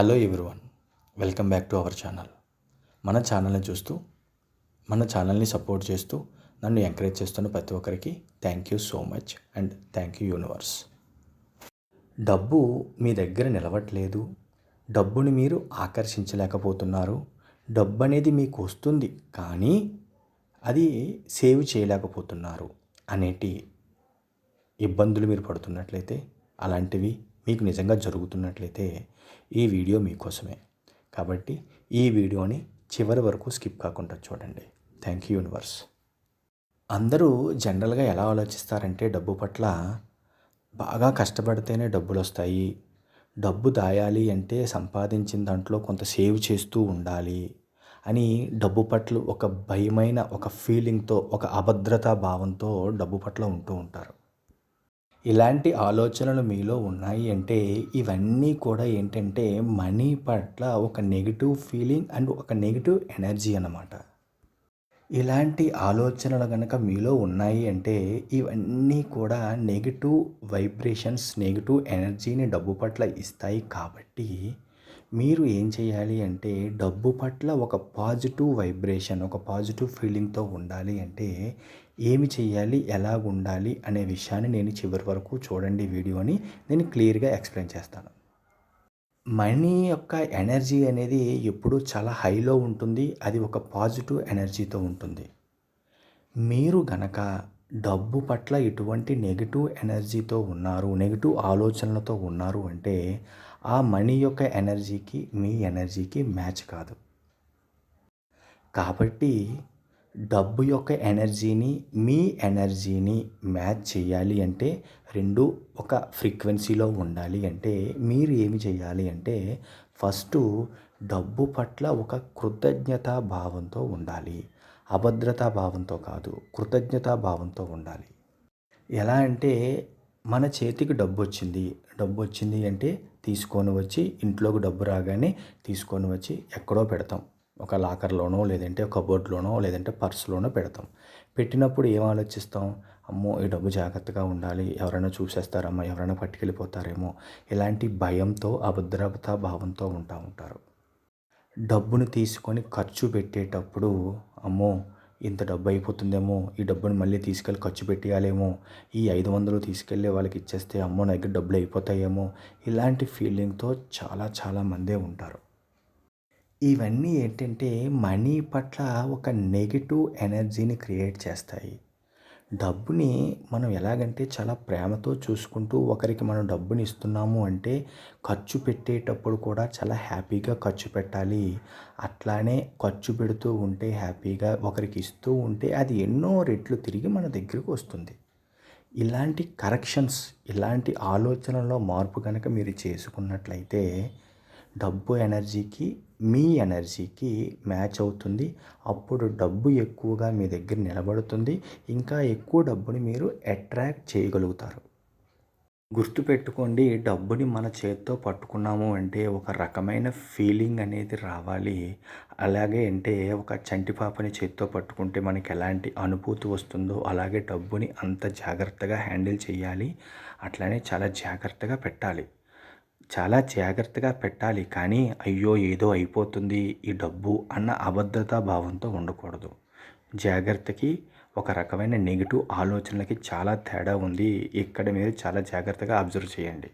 Hello everyone welcome back to our channel. మన ఛానల్ని చూస్తూ మన ఛానల్ని సపోర్ట్ చేస్తూ నన్ను ఎంకరేజ్ చేస్తున్న ప్రతి ఒక్కరికి thank you so much and thank you universe డబ్బు మీ దగ్గర నిలవట్లేదు. డబ్బుని మీరు ఆకర్షించలేకపోతున్నారు. డబ్బు అనేది మీకు వస్తుంది కానీ అది సేవ్ చేయలేకపోతున్నారు అనేటి ఇబ్బందులు మీరు పడుతున్నట్లయితే అలాంటివి మీకు నిజంగా జరుగుతున్నట్లయితే ఈ వీడియో మీకోసమే. కాబట్టి ఈ వీడియోని చివరి వరకు స్కిప్ కాకుండా చూడండి. Thank you universe. అందరూ జనరల్గా ఎలా ఆలోచిస్తారంటే డబ్బు పట్ల బాగా కష్టపడితేనే డబ్బులు వస్తాయి డబ్బు దాయాలి అంటే సంపాదించిన దాంట్లో కొంత సేవ్ చేస్తూ ఉండాలి అని డబ్బు పట్ల ఒక భయమైన ఒక ఫీలింగ్తో ఒక అభద్రతా భావంతో డబ్బు పట్ల ఉంటూ ఉంటారు. ఇలాంటి ఆలోచనలు మీలో ఉన్నాయి అంటే ఇవన్నీ కూడా ఏంటంటే మనీ పట్ల ఒక నెగిటివ్ ఫీలింగ్ అండ్ ఒక నెగిటివ్ ఎనర్జీ అన్నమాట. ఇలాంటి ఆలోచనలు కనుక మీలో ఉన్నాయి అంటే ఇవన్నీ కూడా నెగిటివ్ వైబ్రేషన్స్ నెగిటివ్ ఎనర్జీని డబ్బు పట్ల ఇస్తాయి కాబట్టి మీరు ఏం చేయాలి అంటే డబ్బు పట్ల ఒక పాజిటివ్ వైబ్రేషన్ ఒక పాజిటివ్ ఫీలింగ్తో ఉండాలి అంటే ఏమి చేయాలి ఎలా ఉండాలి అనే విషయాన్ని నేను చివరి వరకు చూడండి వీడియోని. నేను క్లియర్గా ఎక్స్ప్లెయిన్ చేస్తాను. మనీ యొక్క ఎనర్జీ అనేది ఎప్పుడూ చాలా హైలో ఉంటుంది. అది ఒక పాజిటివ్ ఎనర్జీతో ఉంటుంది. మీరు గనక డబ్బు పట్ల ఎటువంటి నెగిటివ్ ఎనర్జీతో ఉన్నారు నెగిటివ్ ఆలోచనలతో ఉన్నారు అంటే ఆ మనీ యొక్క ఎనర్జీకి మీ ఎనర్జీకి మ్యాచ్ కాదు. కాబట్టి డబ్బు యొక్క ఎనర్జీని మీ ఎనర్జీని మ్యాచ్ చేయాలి అంటే రెండు ఒక ఫ్రీక్వెన్సీలో ఉండాలి అంటే మీరు ఏమి చేయాలి అంటే ఫస్ట్ డబ్బు పట్ల ఒక కృతజ్ఞతా భావంతో ఉండాలి. అభద్రతా భావంతో కాదు కృతజ్ఞతా భావంతో ఉండాలి. ఎలా అంటే మన చేతికి డబ్బు వచ్చింది డబ్బు వచ్చింది అంటే తీసుకొని వచ్చి ఇంట్లోకి డబ్బు రాగానే తీసుకొని వచ్చి ఎక్కడో పెడతాం. ఒక లాకర్లోనో లేదంటే కబోర్డ్లోనో లేదంటే పర్సులోనో పెడతాం. పెట్టినప్పుడు ఏం ఆలోచిస్తాం? అమ్మో ఈ డబ్బు జాగ్రత్తగా ఉండాలి. ఎవరైనా చూసేస్తారమ్మా ఎవరైనా పట్టుకెళ్ళిపోతారేమో. ఇలాంటి భయంతో అభద్రతా భావంతో ఉంటా ఉంటారు. డబ్బును తీసుకొని ఖర్చు పెట్టేటప్పుడు అమ్మో ఇంత డబ్బు అయిపోతుందేమో ఈ డబ్బును మళ్ళీ తీసుకెళ్ళి ఖర్చు పెట్టేయాలేమో ఈ ఐదు వందలు తీసుకెళ్ళి వాళ్ళకి ఇచ్చేస్తే అమ్మో నా దగ్గర డబ్బులు అయిపోతాయేమో ఇలాంటి ఫీలింగ్తో చాలా చాలా మందే ఉంటారు. ఇవన్నీ ఏంటంటే మనీ పట్ల ఒక నెగిటివ్ ఎనర్జీని క్రియేట్ చేస్తాయి. డబ్బుని మనం ఎలాగంటే చాలా ప్రేమతో చూసుకుంటూ ఒకరికి మనం డబ్బుని ఇస్తున్నాము అంటే ఖర్చు పెట్టేటప్పుడు కూడా చాలా హ్యాపీగా ఖర్చు పెట్టాలి. అట్లానే ఖర్చు పెడుతూ ఉంటే హ్యాపీగా ఒకరికి ఇస్తూ ఉంటే అది ఎన్నో రెట్లు తిరిగి మన దగ్గరకు వస్తుంది. ఇలాంటి కరెక్షన్స్ ఇలాంటి ఆలోచనలో మార్పు కనుక మీరు చేసుకున్నట్లయితే డబ్బు ఎనర్జీకి మీ ఎనర్జీకి మ్యాచ్ అవుతుంది. అప్పుడు డబ్బు ఎక్కువగా మీ దగ్గర నిలబడుతుంది. ఇంకా ఎక్కువ డబ్బుని మీరు అట్రాక్ట్ చేయగలుగుతారు. గుర్తుపెట్టుకోండి డబ్బుని మన చేత్తో పట్టుకున్నాము అంటే ఒక రకమైన ఫీలింగ్ అనేది రావాలి. అలాగే అంటే ఒక చంటి పాపని చేత్తో పట్టుకుంటే మనకి ఎలాంటి అనుభూతి వస్తుందో అలాగే డబ్బుని అంత జాగ్రత్తగా హ్యాండిల్ చేయాలి. అట్లానే చాలా జాగ్రత్తగా పెట్టాలి. చాలా జాగ్రత్తగా పెట్టాలి. కానీ అయ్యో ఏదో అయిపోతుంది ఈ డబ్బు అన్న అభద్రతా భావంతో ఉండకూడదు. జాగ్రత్తకి ఒక రకమైన నెగిటివ్ ఆలోచనలకి చాలా తేడా ఉంది. ఇక్కడ మీరు చాలా జాగ్రత్తగా అబ్జర్వ్ చేయండి.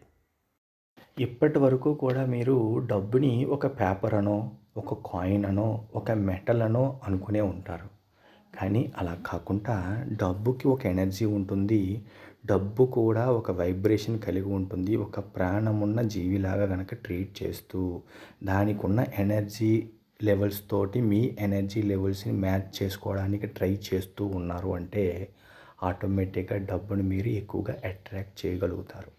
ఇప్పటి వరకు కూడా మీరు డబ్బుని ఒక పేపర్ అనో ఒక కాయిన్ అనో ఒక మెటల్ అనో అనుకునే ఉంటారు. కానీ అలా కాకుండా డబ్బుకి ఒక ఎనర్జీ ఉంటుంది. డబ్బు కూడా ఒక వైబ్రేషన్ కలిగి ఉంటుంది. ఒక ప్రాణమున్న జీవిలాగా కనుక ట్రీట్ చేస్తూ దానికి ఉన్న ఎనర్జీ లెవెల్స్ తోటి మీ ఎనర్జీ లెవెల్స్ని మ్యాచ్ చేసుకోవడానికి ట్రై చేస్తూ ఉన్నారు అంటే ఆటోమేటిక్గా డబ్బుని మీరు ఎక్కువగా అట్రాక్ట్ చేయగలుగుతారు.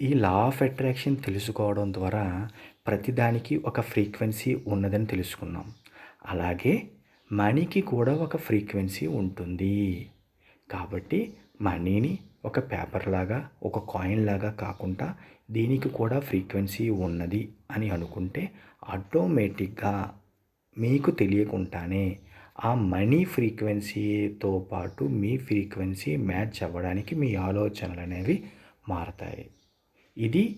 ఈ లా ఆఫ్ అట్రాక్షన్ తెలుసుకోవడం ద్వారా ప్రతిదానికి ఒక ఫ్రీక్వెన్సీ ఉన్నదని తెలుసుకున్నాం. అలాగే మనీకి కూడా ఒక ఫ్రీక్వెన్సీ ఉంటుంది. కాబట్టి మనీని ఒక పేపర్ లాగా ఒక కాయిన్ లాగా కాకుండా దీనికి కూడా ఫ్రీక్వెన్సీ ఉన్నది అని అనుకుంటే ఆటోమేటిక్గా మీకు తెలియకుండానే ఆ మనీ ఫ్రీక్వెన్సీతో పాటు మీ ఫ్రీక్వెన్సీ మ్యాచ్ అవ్వడానికి మీ ఆలోచనలు అనేవి మారతాయి. ఇది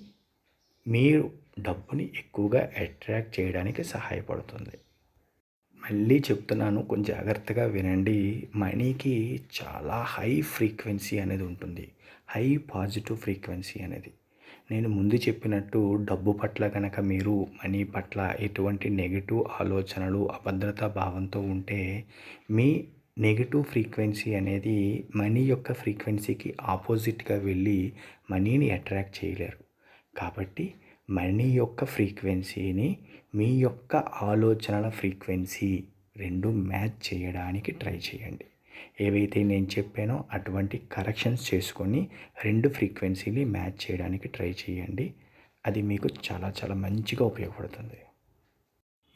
మీరు డబ్బుని ఎక్కువగా అట్రాక్ట్ చేయడానికి సహాయపడుతుంది. మళ్ళీ చెప్తున్నాను కొంచెం జాగ్రత్తగా వినండి. మనీకి చాలా హై ఫ్రీక్వెన్సీ అనేది ఉంటుంది. హై పాజిటివ్ ఫ్రీక్వెన్సీ అనేది. నేను ముందు చెప్పినట్టు డబ్బు పట్ల కనుక మీరు మనీ పట్ల ఎటువంటి నెగిటివ్ ఆలోచనలు అభద్రతా భావంతో ఉంటే మీ నెగిటివ్ ఫ్రీక్వెన్సీ అనేది మనీ యొక్క ఫ్రీక్వెన్సీకి ఆపోజిట్గా వెళ్ళి మనీని అట్రాక్ట్ చేయలేరు. కాబట్టి మనీ యొక్క ఫ్రీక్వెన్సీని మీ యొక్క ఆలోచనల ఫ్రీక్వెన్సీ రెండు మ్యాచ్ చేయడానికి ట్రై చేయండి. ఏవైతే నేను చెప్పానో అటువంటి కరెక్షన్స్ చేసుకొని రెండు ఫ్రీక్వెన్సీని మ్యాచ్ చేయడానికి ట్రై చేయండి. అది మీకు చాలా చాలా మంచిగా ఉపయోగపడుతుంది.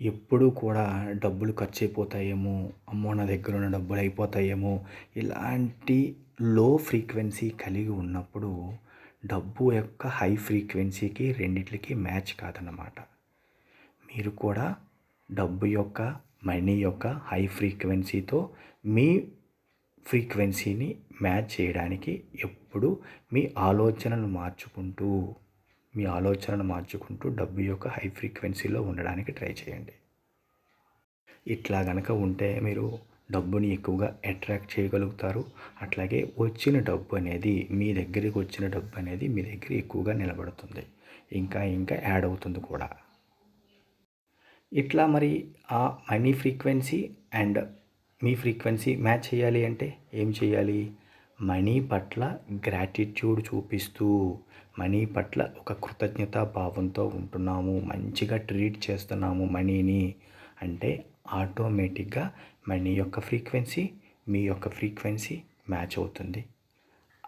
ఎప్పుడూ కూడా డబ్బులు ఖర్చు అయిపోతాయేమో అమ్మో నా దగ్గర ఉన్న డబ్బులు అయిపోతాయేమో ఇలాంటి లో ఫ్రీక్వెన్సీ కలిగి ఉన్నప్పుడు డబ్బు యొక్క హై ఫ్రీక్వెన్సీకి రెండిట్లకి మ్యాచ్ కాదన్నమాట. మీరు కూడా డబ్బు యొక్క మనీ యొక్క హై ఫ్రీక్వెన్సీతో మీ ఫ్రీక్వెన్సీని మ్యాచ్ చేయడానికి ఎప్పుడు మీ ఆలోచనలు మార్చుకుంటూ మీ ఆలోచనలు మార్చుకుంటూ డబ్బు యొక్క హై ఫ్రీక్వెన్సీలో ఉండడానికి ట్రై చేయండి. ఇట్లా కనుక ఉంటే మీరు డబ్బుని ఎక్కువగా అట్రాక్ట్ చేయగలుగుతారు. అట్లాగే వచ్చిన డబ్బు అనేది మీ దగ్గరికి వచ్చిన డబ్బు అనేది మీ దగ్గర ఎక్కువగా నిలబడుతుంది. ఇంకా ఇంకా యాడ్ అవుతుంది కూడా. ఇట్లా మరి ఆ మనీ ఫ్రీక్వెన్సీ అండ్ మీ ఫ్రీక్వెన్సీ మ్యాచ్ చేయాలి అంటే ఏం చేయాలి? మనీ పట్ల గ్రాటిట్యూడ్ చూపిస్తూ మనీ పట్ల ఒక కృతజ్ఞత భావంతో ఉంటున్నాము. మంచిగా ట్రీట్ చేస్తున్నాము మనీని అంటే ఆటోమేటిక్గా మనీ యొక్క ఫ్రీక్వెన్సీ మీ యొక్క ఫ్రీక్వెన్సీ మ్యాచ్ అవుతుంది.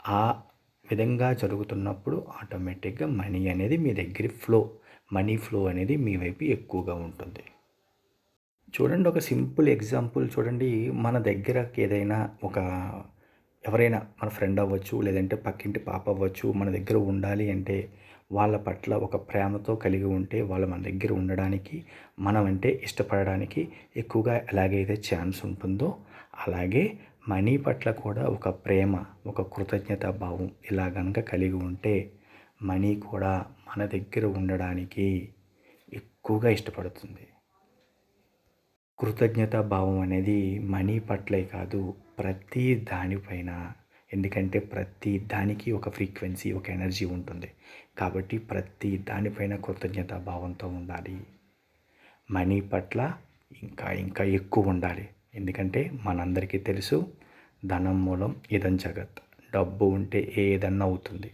ఆ విధంగా జరుగుతున్నప్పుడు ఆటోమేటిక్గా మనీ అనేది మీ దగ్గర ఫ్లో మనీ ఫ్లో అనేది మీ వైపు ఎక్కువగా ఉంటుంది. చూడండి ఒక సింపుల్ ఎగ్జాంపుల్ చూడండి. మన దగ్గరకి ఏదైనా ఒక ఎవరైనా మన ఫ్రెండ్ అవ్వచ్చు లేదంటే పక్కింటి పాప అవ్వచ్చు మన దగ్గర ఉండాలి అంటే వాళ్ళ పట్ల ఒక ప్రేమతో కలిగి ఉంటే వాళ్ళు మన దగ్గర ఉండడానికి మనం అంటే ఇష్టపడడానికి ఎక్కువగా ఎలాగైతే ఛాన్స్ ఉంటుందో అలాగే మనీ పట్ల కూడా ఒక ప్రేమ ఒక కృతజ్ఞత భావం ఇలా కనుక కలిగి ఉంటే మనీ కూడా మన దగ్గర ఉండడానికి ఎక్కువగా ఇష్టపడుతుంది. కృతజ్ఞత భావం అనేది మనీ పట్లే కాదు ప్రతి దానిపైన ఎందుకంటే ప్రతి దానికి ఒక ఫ్రీక్వెన్సీ ఒక ఎనర్జీ ఉంటుంది. కాబట్టి ప్రతి దానిపైన కృతజ్ఞత భావంతో ఉండాలి. మనీ పట్ల ఇంకా ఇంకా ఎక్కువ ఉండాలి. ఎందుకంటే మనందరికీ తెలుసు ధనం మూలం ఇదం జగత్. డబ్బు ఉంటే ఏదన్నా అవుతుంది.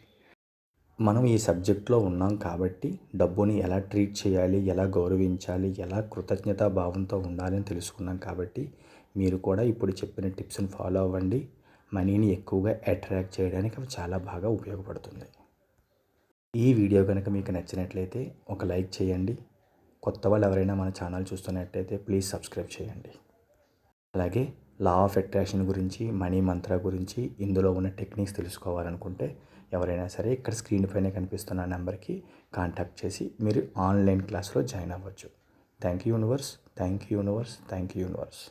మనం ఈ సబ్జెక్ట్లో ఉన్నాం కాబట్టి డబ్బుని ఎలా ట్రీట్ చేయాలి ఎలా గౌరవించాలి ఎలా కృతజ్ఞతా భావంతో ఉండాలని తెలుసుకున్నాం కాబట్టి మీరు కూడా ఇప్పుడు చెప్పిన టిప్స్ని ఫాలో అవ్వండి. మనీని ఎక్కువగా అట్రాక్ట్ చేయడానికి అవి చాలా బాగా ఉపయోగపడుతుంది. ఈ వీడియో కనుక మీకు నచ్చినట్లయితే ఒక లైక్ చేయండి. కొత్త వాళ్ళు ఎవరైనా మన ఛానల్ చూస్తున్నట్టయితే ప్లీజ్ సబ్స్క్రైబ్ చేయండి. అలాగే లా ఆఫ్ అట్రాక్షన్ గురించి మనీ మంత్ర గురించి ఇందులో ఉన్న టెక్నిక్స్ తెలుసుకోవాలనుకుంటే ఎవరైనా సరే ఇక్కడ స్క్రీన్ పైన కనిపిస్తున్న నెంబర్కి కాంటాక్ట్ చేసి మీరు ఆన్లైన్ క్లాస్లో జాయిన్ అవ్వచ్చు. Thank you universe thank you universe thank you universe.